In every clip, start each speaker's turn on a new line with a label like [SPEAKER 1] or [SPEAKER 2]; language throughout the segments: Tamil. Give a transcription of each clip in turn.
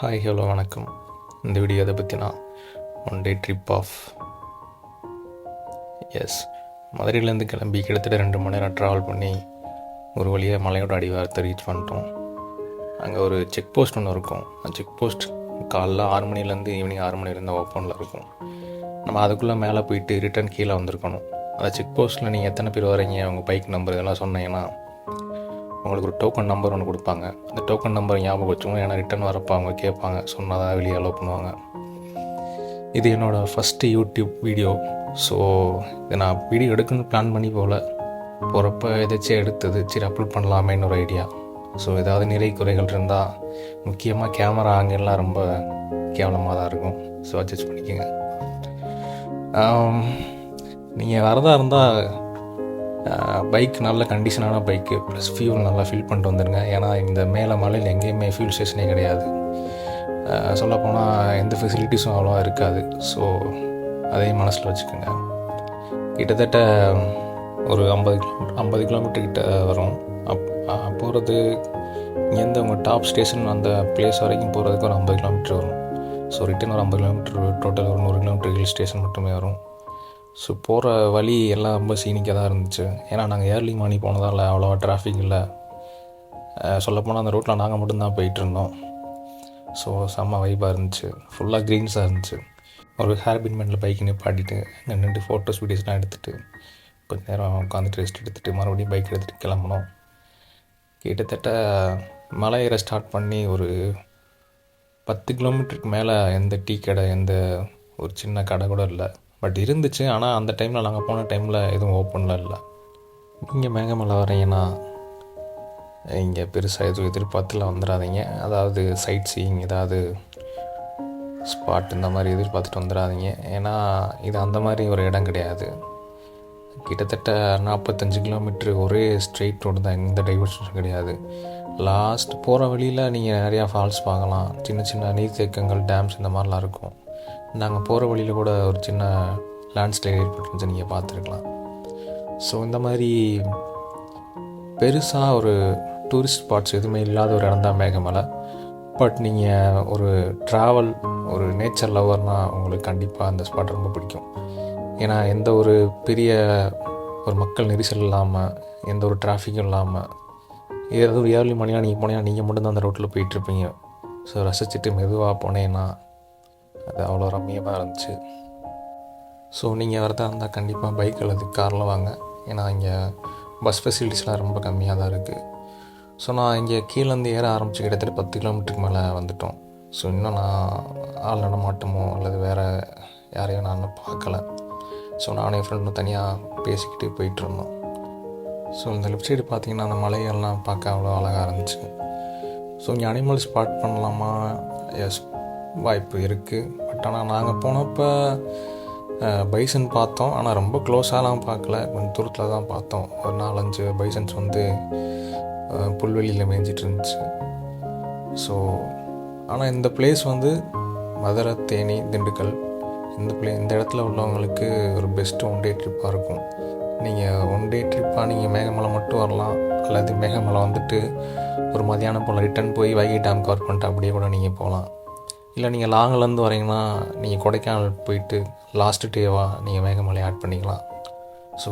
[SPEAKER 1] ஹாய் ஹலோ வணக்கம். இந்த வீடியோ அதை பற்றினா ஒன் டே ட்ரிப் ஆஃப் எஸ் மதுரையிலேருந்து கிளம்பி கிட்டத்தட்ட ரெண்டு மணி நேரம் ட்ராவல் பண்ணி ஒரு வழியாக மலையோட அடிவாரத்தை ரீச் பண்ணிட்டோம். அங்கே ஒரு செக் போஸ்ட் ஒன்று இருக்கும். அந்த செக் போஸ்ட் காலைல ஆறு மணிலேருந்து ஈவினிங் ஆறு மணிலேருந்து ஓப்பனில் இருக்கும். நம்ம அதுக்குள்ளே மேலே போயிட்டு ரிட்டர்ன் கீழே வந்திருக்கணும். அந்த செக் போஸ்ட்டில் நீங்கள் எத்தனை பேர் வரீங்க உங்கள் பைக் நம்பர் இதெல்லாம் சொன்னீங்கன்னா உங்களுக்கு ஒரு டோக்கன் நம்பர் ஒன்று கொடுப்பாங்க. அந்த டோக்கன் நம்பர் ஞாபகம் வச்சுக்கோங்க. ஏன்னா ரிட்டன் வரப்போ அவங்க கேட்பாங்க. சொன்னால் தான் வெளியே அலோவ் பண்ணுவாங்க. இது என்னோடய ஃபஸ்ட்டு யூடியூப் வீடியோ ஸோ இதை நான் வீடியோ எடுக்கணும்னு பிளான் பண்ணி போகல. போகிறப்ப எதாச்சும் எடுத்தது. சரி அப்லோட் பண்ணலாமேன்னு ஒரு ஐடியா ஸோ ஏதாவது நிறை குறைகள் இருந்தால் முக்கியமாக கேமரா ஆங்கிலாம் ரொம்ப கேவலமாக தான் இருக்கும். ஸோ அட்ஜஸ்ட் பண்ணிக்கோங்க. நீங்கள் வரதா இருந்தால் பைக் நல்ல கண்டிஷனான பைக்கு ப்ளஸ் ஃபியூல் நல்லா ஃபில் பண்ணிட்டு வந்துடுங்க ஏன்னா இந்த மேலே மலையில் எங்கேயுமே ஃபியூல் ஸ்டேஷனே கிடையாது. சொல்லப்போனால் எந்த ஃபெசிலிட்டிஸும் அவ்வளோவா இருக்காது. ஸோ அதையும் மனசில் வச்சுக்கோங்க. கிட்டத்தட்ட ஒரு ஐம்பது ஐம்பது கிலோமீட்டர் கிட்ட வரும். அப் போகிறது இங்கேருந்து உங்கள் டாப் ஸ்டேஷன் அந்த பிளேஸ் வரைக்கும் போகிறதுக்கு ஒரு ஐம்பது கிலோமீட்டர் வரும். ஸோ ரிட்டன் ஒரு ஐம்பது கிலோமீட்டர் டோட்டல் ஒரு நூறு கிலோமீட்டர் ஹில் ஸ்டேஷன் மட்டுமே வரும். ஸோ போகிற வழி எல்லாம் ரொம்ப சீனிக்காக தான் இருந்துச்சு. ஏன்னா நாங்கள் ஏர்லி மார்னிங் போனதால் அவ்வளோவா டிராஃபிக் இல்லை. சொல்லப்போனால் அந்த ரூட்டில் நாங்கள் மட்டும்தான் போயிட்டுருந்தோம் ஸோ செம்ம வைப்பாக இருந்துச்சு. ஃபுல்லாக க்ரீன்ஸாக இருந்துச்சு. ஒரு ஹேர்பின் பின்மெண்டில் பைக் நிப்பாட்டிட்டு அங்கே ஃபோட்டோஸ் வீடியோஸ்லாம் எடுத்துகிட்டு கொஞ்ச நேரம் உட்காந்துட்டு ரெஸ்ட் எடுத்துகிட்டு மறுபடியும் பைக் எடுத்துகிட்டு கிளம்பணும் கிட்டத்தட்ட மலை ஏற ஸ்டார்ட் பண்ணி ஒரு பத்து கிலோமீட்டருக்கு மேலே எந்த டீ கடை எந்த ஒரு சின்ன கடை கூட இல்லை. பட் இருந்துச்சு. ஆனால் அந்த டைமில் நாங்கள் போன டைமில் எதுவும் ஓப்பனில் இல்லை. நீங்கள் மேகமலை வரீங்கன்னா இங்கே பெருசாக எதுவும் எதிர்பார்த்துல வந்துடாதீங்க அதாவது சைட் சீயிங் ஏதாவது ஸ்பாட் இந்த மாதிரி எதிர்பார்த்துட்டு வந்துடாதீங்க ஏன்னா இது அந்த மாதிரி ஒரு இடம் கிடையாது. கிட்டத்தட்ட நாற்பத்தஞ்சு கிலோமீட்ரு ஒரே ஸ்ட்ரெயிட் ரோடு தான். எந்த டைவர்ஷன் கிடையாது. லாஸ்ட் போகிற வழியில் நீங்கள் நிறையா ஃபால்ஸ் பார்க்கலாம். சின்ன சின்ன நீர்த்தேக்கங்கள் டேம்ஸ் இந்த மாதிரிலாம் இருக்கும். நாங்கள் போகிற வழியில் கூட ஒரு சின்ன லேண்ட்ஸ்லைட் ஏற்பட்டுருந்துச்சு நீங்கள் பார்த்துருக்கலாம். ஸோ இந்த மாதிரி பெருசாக ஒரு டூரிஸ்ட் ஸ்பாட்ஸ் எதுவுமே இல்லாத ஒரு இடம் தான் மேகமலை. பட் நீங்கள் ஒரு ட்ராவல் ஒரு நேச்சர் லவர்னால் உங்களுக்கு கண்டிப்பாக அந்த ஸ்பாட் ரொம்ப பிடிக்கும். ஏன்னா எந்த ஒரு பெரிய ஒரு மக்கள் நெரிசல் இல்லாமல் எந்த ஒரு டிராஃபிக்கும் இல்லாமல் ஏதாவது ஒரு ஏர்லி மணியாக நீங்கள் போனீங்கன்னா நீங்கள் மட்டும்தான் அந்த ரோட்டில் போயிட்டுருப்பீங்க ஸோ ரசிச்சுட்டு மெதுவாக போனேன்னா அது அவ்வளோ ரம்மியமாக இருந்துச்சு. ஸோ நீங்கள் வரதா இருந்தால் கண்டிப்பாக பைக் அல்லது காரில் வாங்க. ஏன்னா இங்கே பஸ் ஃபெசிலிட்டிஸ்லாம் ரொம்ப கம்மியாக தான் இருக்குது ஸோ நான் இங்கே கீழேருந்து ஏற ஆரம்பித்து கிட்டத்தட்ட பத்து கிலோமீட்டருக்கு மேலே வந்துட்டோம். ஸோ இன்னும் நான் ஆள் நடமாட்டமோ அல்லது வேறு யாரையும் நான் பார்க்கல. ஸோ நானும் என் ஃப்ரெண்டும் தனியாக பேசிக்கிட்டு போயிட்டுருந்தோம் ஸோ இந்த லெஃப்ட் சைடு பார்த்தீங்கன்னா அந்த மலைகள்லாம் பார்க்க அவ்வளோ அழகாக இருந்துச்சு. ஸோ இங்கே அனிமல் ஸ்பாட் பண்ணலாமா? எஸ் வாய்ப்பு இருக்குது பட் ஆனால் நாங்கள் போனப்போ பைசன் பார்த்தோம். ஆனால் ரொம்ப க்ளோஸாலாம் பார்க்கல. கொஞ்சம் தூரத்தில் தான் பார்த்தோம். ஒரு நாலஞ்சு பைசன்ஸ் வந்து புல்வெளியில் மேய்ஞ்சிட்டு இருந்துச்சு. ஸோ ஆனால் இந்த பிளேஸ் வந்து மதுரை தேனி திண்டுக்கல் இந்த பிளே இந்த இடத்துல உள்ளவங்களுக்கு ஒரு பெஸ்ட்டு ஒன் டே ட்ரிப்பாக இருக்கும். நீங்கள் ஒன் டே ட்ரிப்பாக நீங்கள் மேகமலை மட்டும் வரலாம். அல்லது மேகமலை வந்துட்டு ஒரு மதியானம் போல் ரிட்டன் போய் வைகை டேம் கவர் பண்ணிட்டு அப்படியே கூட நீங்கள் போகலாம். இல்லை நீங்கள் லாங்கிலேருந்து வரீங்கன்னா நீங்கள் கொடைக்கானல் போயிட்டு லாஸ்ட்டு டேவாக நீங்கள் மேகமலை ஆட் பண்ணிக்கலாம். ஸோ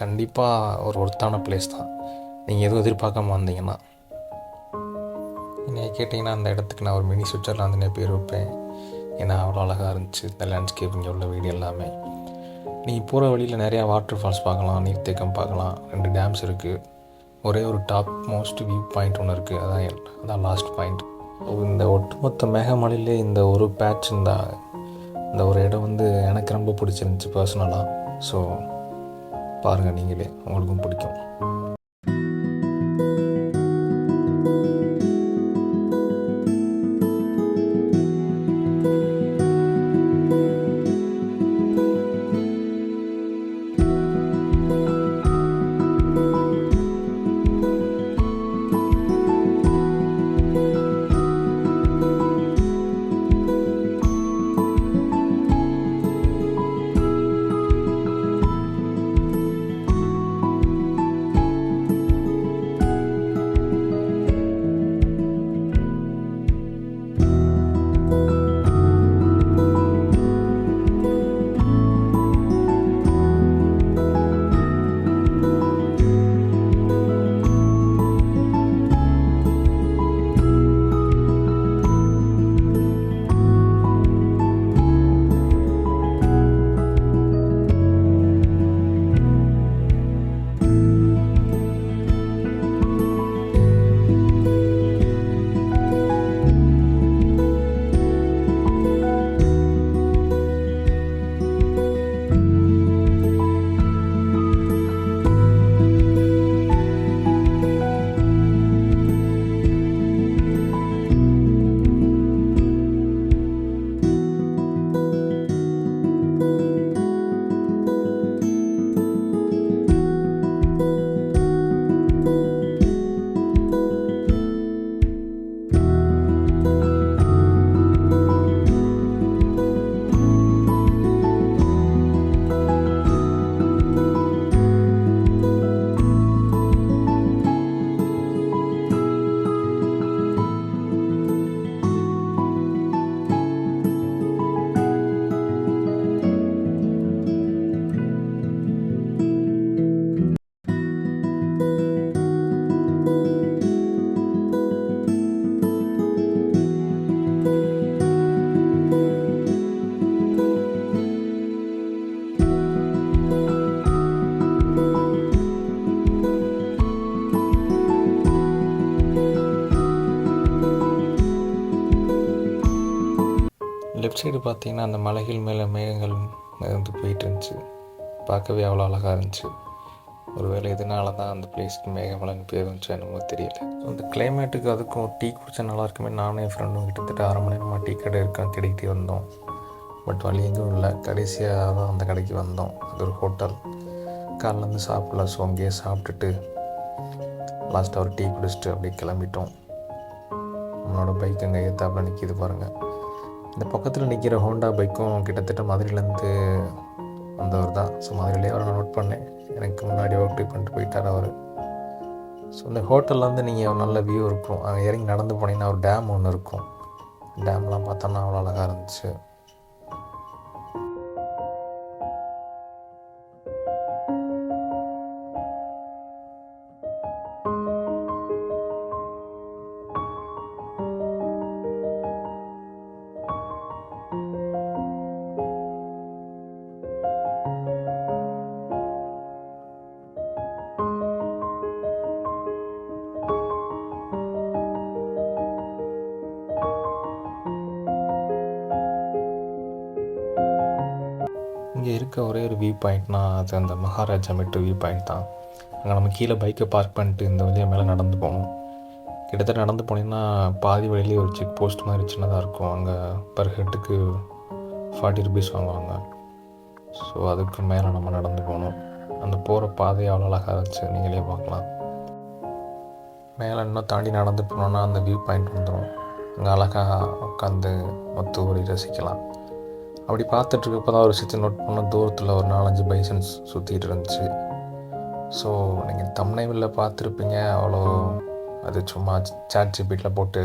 [SPEAKER 1] கண்டிப்பாக ஒரு ஒருத்தான பிளேஸ் தான். நீங்கள் எதுவும் எதிர்பார்க்காம வந்தீங்கன்னா. என்னை கேட்டிங்கன்னா அந்த இடத்துக்கு நான் ஒரு மினி சுவிட்சர்லாந்துனே பேர் வைப்பேன் ஏன்னா அவ்வளோ அழகாக இருந்துச்சு இந்த லேண்ட்ஸ்கேப் இங்கே உள்ள வீடு எல்லாமே. நீங்கள் போகிற வழியில் நிறையா வாட்டர் ஃபால்ஸ் பார்க்கலாம் நீர்த்தேக்கம் பார்க்கலாம் ரெண்டு டேம்ஸ் இருக்குது ஒரே ஒரு டாப் மோஸ்ட் வியூ பாயிண்ட் ஒன்று இருக்குது அதான் அதான் லாஸ்ட் பாயிண்ட் இந்த ஒட்டுமொத்த மேகமலையிலே இந்த ஒரு பேட்ச் இந்த இந்த ஒரு இடம் வந்து எனக்கு ரொம்ப பிடிச்சிருந்துச்சி பர்சனலாக ஸோ பாருங்கள் நீங்களே உங்களுக்கும் பிடிக்கும். லெஃப்ட் சைடு பார்த்தீங்கன்னா அந்த மலைகள் மேலே மேகங்கள் மிதந்து போயிட்டு இருந்துச்சு பார்க்கவே அவ்வளோ அழகாக இருந்துச்சு. ஒருவேளை இதனால தான் அந்த பிளேஸ்க்கு மேகமலைன்னு பேர் வந்துச்சு என்னமோ தெரியல. அந்த கிளைமேட்டுக்கு அதுக்கும் டீ குடிச்சா நல்லா இருக்குமே. நானும் என் ஃப்ரெண்டும் கிட்டத்தட்ட அரை மணி நேரமாக டீ கடை இருக்கான் தேடிக்கிட்டே வந்தோம். பட் வழி எங்கேயும் இல்லை. கடைசியாக தான் அந்த கடைக்கு வந்தோம். அது ஒரு ஹோட்டல் காலிலேருந்து சாப்பிடல. ஸோ அங்கேயே சாப்பிட்டுட்டு லாஸ்ட்டாக ஒரு டீ குடிச்சிட்டு அப்படியே கிளம்பிட்டோம். நம்மளோட பைக் அங்கே ஏத்தாப்புல நிற்கிது பாருங்கள் இந்த பக்கத்தில் நிற்கிற ஹோண்டா பைக்கும் கிட்டத்தட்ட மதுரையிலேருந்து வந்தவர் தான். ஸோ மதுரையிலே அவரை நோட் பண்ணேன். எனக்கு முன்னாடி ஒர்க் பண்ணிட்டு போயிட்டார் அவர். ஸோ இந்த ஹோட்டல்லேருந்து நீங்கள் ஒரு நல்ல வியூ இருக்கும். அங்கே இறங்கி நடந்து போனீங்கன்னா ஒரு டேம் ஒன்று இருக்கும். டேம்லாம் பார்த்தோன்னா அவ்வளோ அழகாக இருந்துச்சு. இங்கே இருக்க ஒரே ஒரு வியூ பாயிண்ட்னா அது அந்த மகாராஜா மெட்ரோ வியூ பாயிண்ட் தான். அங்கே நம்ம கீழே பைக்கை பார்க் பண்ணிட்டு இந்த வழியாக மேலே நடந்து போகணும். கிட்டத்தட்ட நடந்து போனீங்கன்னா பாதி வழியிலே ஒரு செக் போஸ்ட் மாதிரி சின்னதாக இருக்கும். அங்கே பர் ஹெட்டுக்கு ஃபார்ட்டி ருபீஸ் வாங்குவாங்க. ஸோ அதுக்கு மேலே நம்ம நடந்து போகணும். அந்த போகிற பாதை அவ்வளோ அழகாக இருந்துச்சு. நீங்களே பார்க்கலாம். மேலே இன்னும் தாண்டி நடந்து போனோன்னா அந்த வியூ பாயிண்ட் வந்துடும் அங்கே அழகாக உட்காந்து ஒத்து ஓடி ரசிக்கலாம். அப்படி பார்த்துட்ருக்கப்போ தான் ஒரு விஷயத்தை நோட் பண்ண தூரத்தில் ஒரு நாலஞ்சு பைசன்ஸ் சுற்றிட்டு இருந்துச்சு ஸோ நீங்கள் தம்னைவில் பார்த்துருப்பீங்க. அவ்வளோ அது சும்மா சாட் ஜிபிட்டில் போட்டு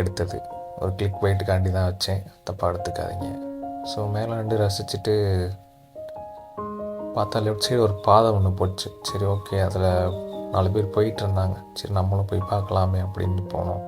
[SPEAKER 1] எடுத்தது. ஒரு கிளிக் பைட்டுக்காண்டி தான் வச்சேன். தப்பாக எடுத்துக்காதீங்க ஸோ மேலே நின்று ரசிச்சுட்டு பார்த்தா லெஃப்ட் சைடு ஒரு பாதை ஒன்று போச்சு. சரி ஓகே அதில் நாலு பேர் போயிட்டு இருந்தாங்க சரி நம்மளும் போய் பார்க்கலாமே அப்படின்னு போனோம்.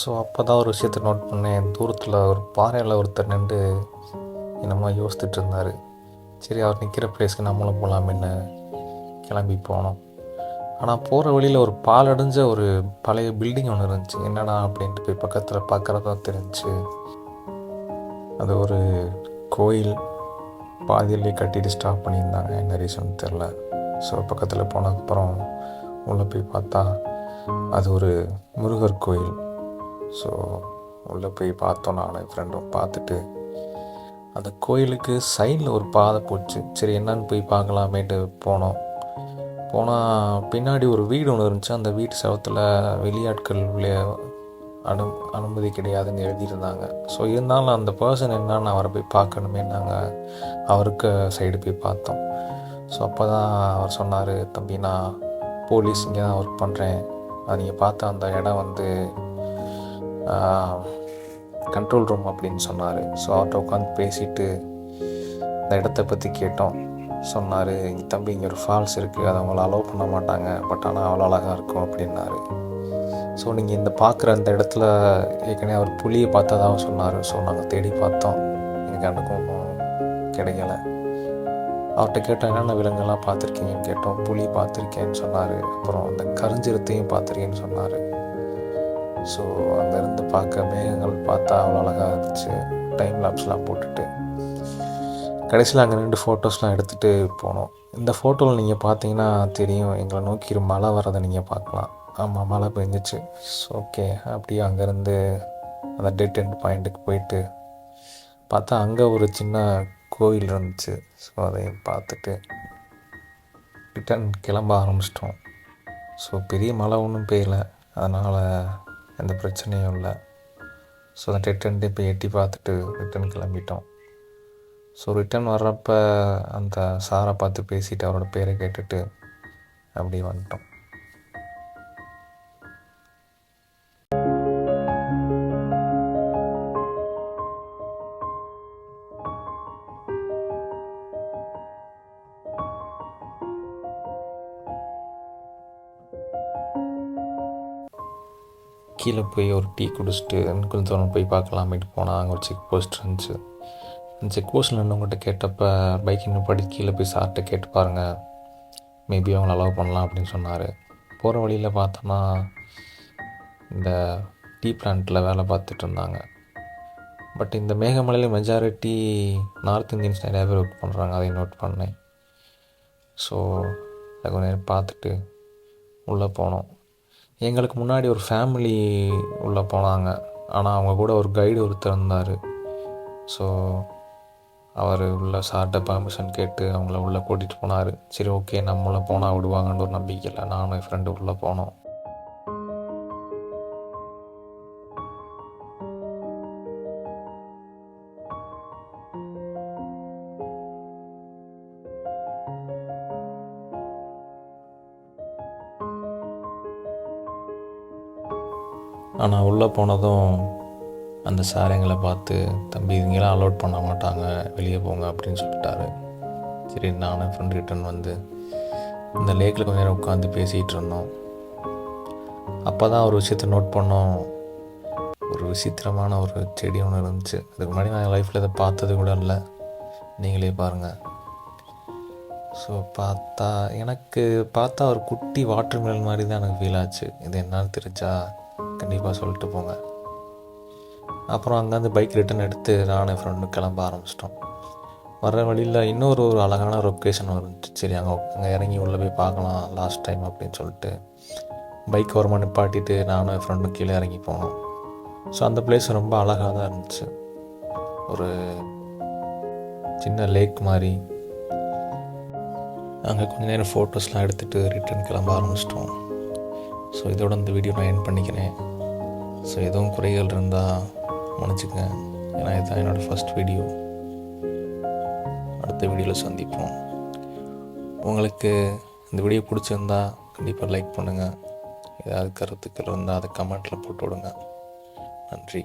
[SPEAKER 1] ஸோ அப்போ தான் ஒரு விஷயத்தை நோட் பண்ணேன். தூரத்தில் ஒரு பாறையில் ஒருத்தர் நின்று என்னமோ யோசித்துட்டு இருந்தார். சரி அவர் நிற்கிற பிளேஸ்க்கு நம்மளும் போகலாமேன்னு கிளம்பி போனோம். ஆனால் போகிற வழியில் ஒரு பாலடைஞ்ச ஒரு பழைய பில்டிங் ஒன்று இருந்துச்சு. என்னடா அப்படின்ட்டு போய் பக்கத்தில் பார்க்குறதா தெரிஞ்சுச்சு அது ஒரு கோயில் பாதியிலே கட்டிட்டு ஸ்டாப் பண்ணியிருந்தாங்க. என்ன ரீசன் தெரில ஸோ பக்கத்தில் போனதுக்கப்புறம் உள்ளே போய் பார்த்தா அது ஒரு முருகர் கோயில். ஸோ உள்ளே போய் பார்த்தோம் நான் என் ஃப்ரெண்டும் பார்த்துட்டு அந்த கோயிலுக்கு சைடில் ஒரு பாதை போச்சு. சரி என்னன்னு போய் பார்க்கலாமேட்டு போனோம். போனால் பின்னாடி ஒரு வீடு ஒன்று இருந்துச்சு. அந்த வீட்டு செவத்தில் வெளியாட்கள் உள்ளே அனு அனுமதி கிடையாதுன்னு எழுதியிருந்தாங்க. ஸோ இருந்தாலும் அந்த பர்சன் என்னன்னு அவரை போய் பார்க்கணுமே நாங்கள் அவருக்கு சைடு போய் பார்த்தோம். ஸோ அப்போ தான் அவர் சொன்னார் தம்பி நான் போலீஸ் இங்கே தான் ஒர்க் பண்ணுறேன் அது நீங்கள் பார்த்த அந்த இடம் வந்து கண்ட்ரோல் ரூம் அப்படின்னு சொன்னார். ஸோ அவர்கிட்ட உட்காந்து பேசிட்டு இந்த இடத்த பற்றி கேட்டோம். சொன்னார் தம்பி இங்கே ஒரு ஃபால்ஸ் இருக்குது அதை அவங்கள அலோவ் பண்ண மாட்டாங்க. பட் ஆனால் அவ்வளோ அழகாக இருக்கும் அப்படின்னாரு. ஸோ நீங்கள் இந்த பார்க்குற அந்த இடத்துல ஏற்கனவே அவர் புளியை பார்த்ததாகவும் சொன்னார். ஸோ நாங்கள் தேடி பார்த்தோம். எனக்கு எனக்கும் கிடைக்கல. அவர்கிட்ட கேட்டோம் என்னென்ன விலங்குலாம் பார்த்துருக்கீங்கன்னு? கேட்டோம். புளி பார்த்துருக்கேன்னு சொன்னார். அப்புறம் அந்த கருஞ்சிரத்தையும் பார்த்துருக்கேன்னு சொன்னார். ஸோ அங்கேருந்து பார்க்க மேகங்கள் பார்த்தா அவ்வளோ அழகாக இருந்துச்சு. டைம் லாப்ஸ்லாம் போட்டுட்டு. கடைசியில் அங்கே ரெண்டு ஃபோட்டோஸ்லாம் எடுத்துகிட்டு போனோம். இந்த ஃபோட்டோவில் நீங்கள் பார்த்தீங்கன்னா தெரியும். எங்களை நோக்கி ஒரு மழை வரதை நீங்கள் பார்க்கலாம். ஆமாம் மழை பெஞ்சிச்சு. ஓகே அப்படியே அங்கேருந்து அந்த டெட் எண்ட் பாயிண்ட்டுக்கு போயிட்டு பார்த்தா அங்கே ஒரு சின்ன கோயில் இருந்துச்சு. ஸோ அதையும் பார்த்துட்டு ரிட்டன் கிளம்ப ஆரம்பிச்சிட்டோம். ஸோ பெரிய மழை ஒன்றும் பெய்யலை. அதனால் எந்த பிரச்சனையும் இல்லை. ஸோ அந்த ரிட்டன் போய் எட்டி பார்த்துட்டு ரிட்டன் கிளம்பிட்டோம். ஸோ ரிட்டன் வர்றப்ப அந்த சாரை பார்த்து பேசிட்டு அவரோட பேரை கேட்டுட்டு அப்படி வந்துட்டோம். கீழே போய் ஒரு டீ குடிச்சிட்டு கொஞ்சம் தூரம் போய் பார்க்கலாமேட்டு போனால் அங்கே ஒரு செக் போஸ்ட் இருந்துச்சு. அந்த செக் போஸ்ட்டில் நின்றவங்ககிட்ட கேட்டப்ப பைக் இன்னும் படி கீழே போய் சார்கிட்ட கேட்டு பாருங்கள் மேபி அவங்கள அலோவ் பண்ணலாம் அப்படின்னு சொன்னார். போகிற வழியில் பார்த்தோன்னா இந்த டீ பிளான்ட்டில் வேலை பார்த்துட்டு இருந்தாங்க. பட் இந்த மேகமலையில் மெஜாரிட்டி நார்த் இந்தியன்ஸ் நிறையா பேர் ஒர்க் பண்ணுறாங்க அதை நோட் பண்ணேன். ஸோ அதை கொஞ்சம் நேரம் பார்த்துட்டு உள்ளே போனோம். எங்களுக்கு முன்னாடி ஒரு ஃபேமிலி உள்ளே போனாங்க. ஆனால் அவங்க கூட ஒரு கைடு ஒருத்தர் இருந்தார். ஸோ அவர் உள்ள சார்கிட்ட பர்மிஷன் கேட்டு அவங்கள உள்ளே கூட்டிகிட்டு போனார். சரி ஓகே நம்மள போனால் விடுவாங்கன்னு ஒரு நம்பிக்கையில் நானும் என் ஃப்ரெண்டு உள்ளே போனோம். ஆனால் உள்ளே போனதும் அந்த சார் எங்களை பார்த்து தம்பி இங்கெல்லாம் அலோட் பண்ண மாட்டாங்க. வெளியே போங்க அப்படின்னு சொல்லிட்டாரு. சரி நானும் ஃப்ரெண்ட் ரிட்டன் வந்து இந்த லேக்கில் கொஞ்ச நேரம் உட்காந்து பேசிகிட்டு இருந்தோம். அப்போ தான் ஒரு விஷயத்தை நோட் பண்ணோம். ஒரு விசித்திரமான ஒரு செடி ஒன்று இருந்துச்சு. அதுக்கு முன்னாடி நான் லைஃப்பில் இதை பார்த்தது கூட இல்லை. நீங்களே பாருங்கள் ஸோ பார்த்தா எனக்கு பார்த்தா ஒரு குட்டி வாட்டர் மிலன் மாதிரி தான் எனக்கு ஃபீல் ஆச்சு. இது என்னன்னு தெரிஞ்சா கண்டிப்பாக சொல்லிட்டு போங்க. அப்புறம் அங்கேருந்து பைக் ரிட்டன் எடுத்து நானும் ஃப்ரெண்டும் கிளம்ப ஆரம்பிச்சிட்டோம். வர வழியில் இன்னொரு ஒரு அழகான லொக்கேஷன் வந்துச்சு. சரி அங்கே அங்கே இறங்கி உள்ளே போய் பார்க்கலாம் லாஸ்ட் டைம் அப்படின்னு சொல்லிட்டு. பைக் ஓரமாக நிப்பாட்டிட்டு நானும் என் ஃப்ரெண்டும் கீழே இறங்கி போனோம். ஸோ அந்த பிளேஸ் ரொம்ப அழகாக தான் இருந்துச்சு. ஒரு சின்ன லேக் மாதிரி. அங்கே கொஞ்ச நேரம் ஃபோட்டோஸ்லாம் எடுத்துகிட்டு ரிட்டர்ன் கிளம்ப ஆரம்பிச்சிட்டோம். ஸோ இதோட இந்த வீடியோ நான் என் பண்ணிக்கிறேன். ஸோ எதுவும் குறைகள் இருந்தால் மன்னிச்சுக்கங்க. ஏன்னா இதுதான் என்னோடய ஃபஸ்ட் வீடியோ அடுத்த வீடியோவில் சந்திப்போம். உங்களுக்கு இந்த வீடியோ பிடிச்சிருந்தா கண்டிப்பாக லைக் பண்ணுங்கள் ஏதாவது கருத்துக்கள் இருந்தால் அதை கமெண்ட்டில் போட்டு விடுங்க. நன்றி.